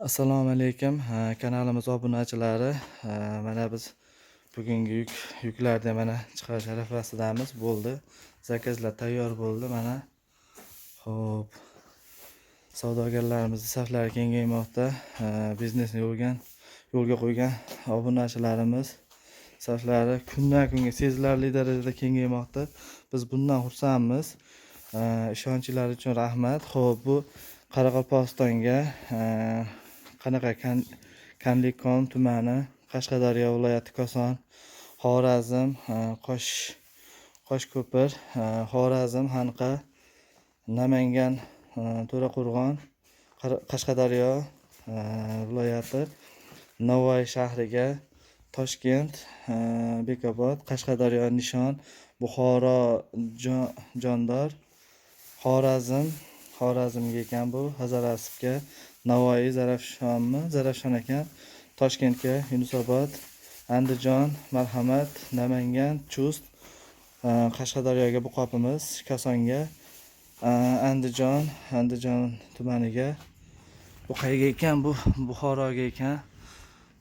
Assalomu alaykum. Kanalimiz obunachilari. Mana biz bugungi yuk yuklarni mana chiqarish arafasidamiz. Bo'ldi. Zakazlar tayyor bo'ldi. Mana ho'p savdogarlarimizni saflari kengaymoqda. Biznesni yo'lgan yo'lga qo'ygan obunachilarimiz saflari kundan kunga sezilarli darajada kengaymoqda. Biz bundan xursandmiz. İshonchlari uchun rahmat. Ho'p bu qoraqalpog'istonga qanaqa kanlikon tumani qashqadaryo viloyati koson xorazm qosh qosh qoshko'pir xorazm xanqa namangan to'raqo'rg'on qashqadaryo viloyati navoiy shahriga toshkent bekobod qashqadaryo nishon buxoro jondor xorazm xorazmga ekan bu hazoraspga navoiy zarafshonmi zarafshon ekan toshkentga yunusobod andijon marhamat namangan chust e, qashqadaryoga buqopimiz kosonga e, andijon andijon tumaniga. Bu qayerga ekan? Bu buxoroga ekan.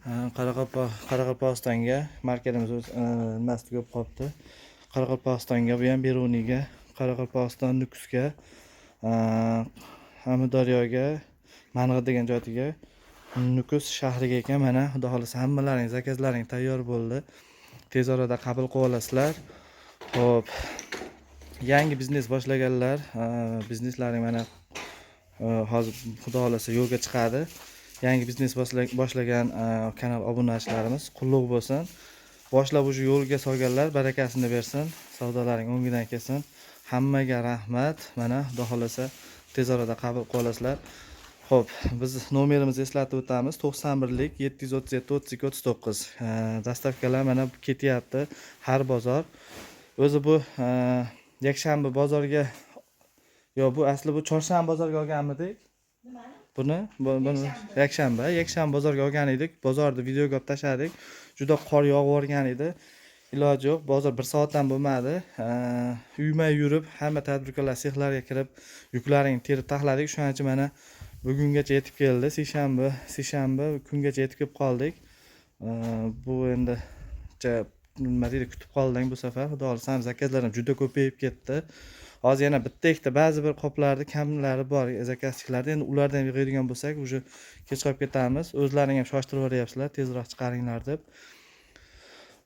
E, qoraqalpog'istonga marketimiz nimasi tugab qolibdi qoraqalpog'istonga bu ham beruniyga qoraqalpog'iston nukusga amudaryoga mang'it degan joyiga nukus shahriga ekan. Mana xudo xohlasa hammalaring zakazlaring tayyor bo'ldi. Tez orada qabul qilib olasizlar. Ho'p yangi biznes boshlaganlar e, bizneslaring mana e, hozir xudo xohlasa yo'lga chiqadi. Yangi biznes boshlagan e, kanal obunachilarimiz qulluq bo'lsin. Boshlab уже yo'lga solganlar barakasini bersin. Savdolaring o'ngidan kelsin. Hammaga rahmat. Mana xudo xohlasa tez orada qabul qilib olasizlar. Ho'p biz nomerimizni eslatib o'tamiz. to'qson birlik yetti yuz o'ttiz yetti o'ttiz ikki o'ttiz to'qqiz. Dostavkalar mana ketyapti. Har bozor. O'zi bu yakshanba bozorga yo bu asli bu chorshanba bozorga olganmidik buni Bu- buni yakshanba. yakshanba. Bozorga olgan edik. Bozorni videoga olib tashladik. Juda qor yog'ib yuborgan edi. İloji yo'q. Bozor bir soatdan bo'lmadi. Uyma yurib hamma tadbirkorlar sexlarga kirib yuklaringni terib taxladik. O'shaning uchun mana bugungacha yetib keldi seshanba seshanba kungacha yetib kelib qoldik. Bu endi nima deydi kutib qoldik bu safar. Xudo xohlasa ham zakazlar ham juda ko'payib ketdi. Hozir yana bitta ikkita ba'zi bir qoplarni kamlari bor zakazchilarda endi ularni ham yig'adigan bo'lsak уже kech qolib ketamiz. O'zlaring ham shoshtirib yuboryapsizlar tezroq chiqaringlar deb.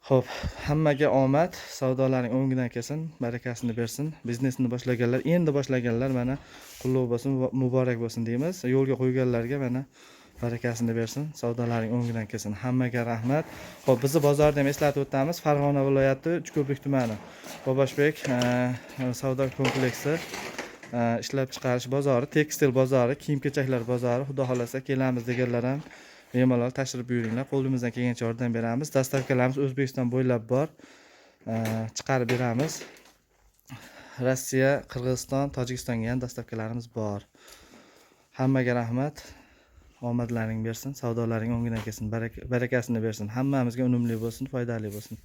Ho'p hammaga omad savdolaring o'ngidan kelsin barakasini bersin. Biznesni boshlaganlar endi boshlaganlar mana qutlug' bo'lsin va muborak bo'lsin deymiz. Yo'lga qo'yganlarga mana barakasini bersin savdolaring o'ngidan kelsin. Hammaga rahmat. Ho'p bizni bozorni ham eslatib o'tamiz. Farg'ona viloyati uchko'prik tumani. Boboshbek e, savdo kompleksi e, ishlab chiqarish bozori tekstil bozori kiyim kechaklar bozori. Xudo xohlasa kelamiz deganlar ham bemalol tashrif buyuringlar qo'limizdan kelgancha yordam beramiz dostavkalarimiz o'zbekiston bo'ylab bor chiqarib beramiz rossiya qirg'iziston tojikistonga ham dostavkalarimiz bor hammaga rahmat omadlaring bersin savdolaring o'ngidan kelsin baraka- barakasini bersin hammamizga unumli bo'lsin foydali bo'lsin